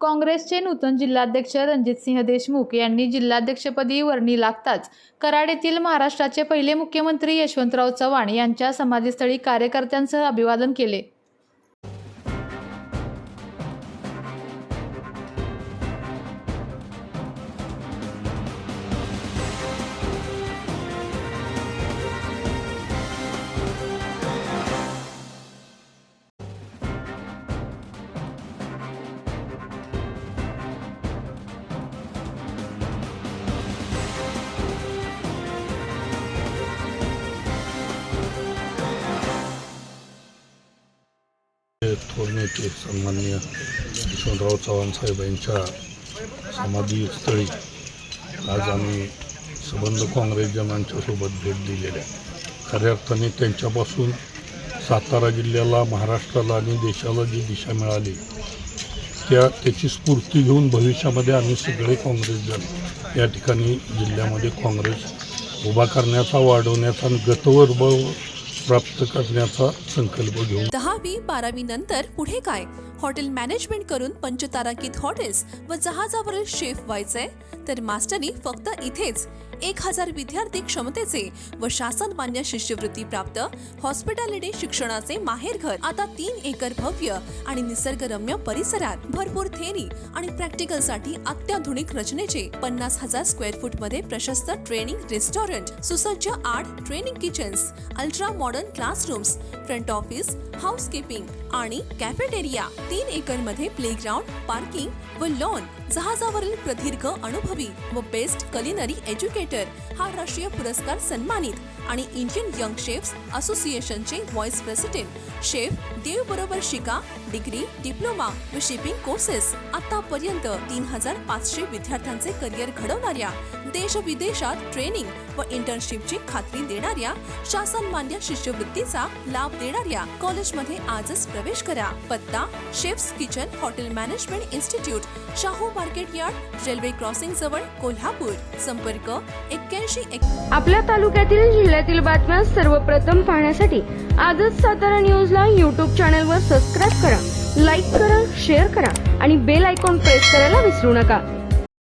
काँग्रेसचे नूतन जिल्हाध्यक्ष रणजितसिंह देशमुख यांनी जिल्हाध्यक्षपदी वर्णी लागताच कराड येथील महाराष्ट्राचे पहिले मुख्यमंत्री यशवंतराव चव्हाण यांच्या समाधीस्थळी कार्यकर्त्यांसह अभिवादन केले. थोर नेते सन्माननीय यशवंतराव चव्हाण साहेब यांच्या समाधीस्थळी आज आम्ही संबंध काँग्रेस जनांच्यासोबत भेट दिलेल्या खऱ्या अर्थाने त्यांच्यापासून सातारा जिल्ह्याला महाराष्ट्राला आणि देशाला जी दिशा मिळाली त्या त्याची स्फूर्ती घेऊन भविष्यामध्ये आम्ही सगळे काँग्रेसजण या ठिकाणी जिल्ह्यामध्ये काँग्रेस उभा करण्याचा वाढवण्याचा आणि गतवैभव प्राप्त करण्याचा संकल्प घेऊन. दहावी बारावी नंतर पुढे काय? हॉटेल मॅनेजमेंट करून पंचतारांकित हॉटेल्स व जहाजावरील शेफ व्हायचंय. तर मास्टरनी फक्त इथेच एक हजार विद्यार्थी क्षमतेचे व शासन मान्य शिष्यवृत्ती प्राप्त हॉस्पिटॅलिटी शिक्षणाचे माहेरघर आता तीन एकर भव्य आणि निसर्गरम्य परिसरात भरपूर थेरी आणि प्रॅक्टिकलसाठी अत्याधुनिक रचनेचे पन्नास हजार स्क्वेअर फूटमध्ये प्रशस्त ट्रेनिंग रेस्टॉरंट सुसज्ज आठ training kitchens ultra modern classrooms front office housekeeping आणि कॅफेटेरिया. तीन एकरमध्ये प्लेग्राऊंड पार्किंग व लॉन जहाजावरील प्रदीर्घ अनुभवी व बेस्ट कलिनरी एज्युकेटर हा राष्ट्रीय पुरस्कार सन्मानित आणि इंडियन यंग शेफ्स असोसिएशनचे व्हॉइस प्रेसिडेंट शेफ देव बरोबर शिका डिग्री डिप्लोमा व शिपिंग कोर्सेस आतापर्यंत तीन हजार पाचशे विद्यार्थ्यांचे करिअर घडवणाऱ्या देश विदेशात ट्रेनिंग व इंटर्नशिपची खात्री देणाऱ्या शासन मान्य शिष्यवृत्तीचा लाभ देणाऱ्या कॉलेजमध्ये आजच प्रवेश करा. पत्ता chefs kitchen hotel management institute Shahu market yard railway crossing जवळ कोल्हापूर. संपर्क एक्क्याऐंशी एक आपल्या तालुक्यातील जिल्ह्यातील बातम्या सर्वप्रथम पाहण्यासाठी आजच सातारा न्यूजला यूट्यूब चॅनलवर सबस्क्राईब करा लाईक करा शेअर करा आणि बेल आयकॉन प्रेस करायला विसरू नका.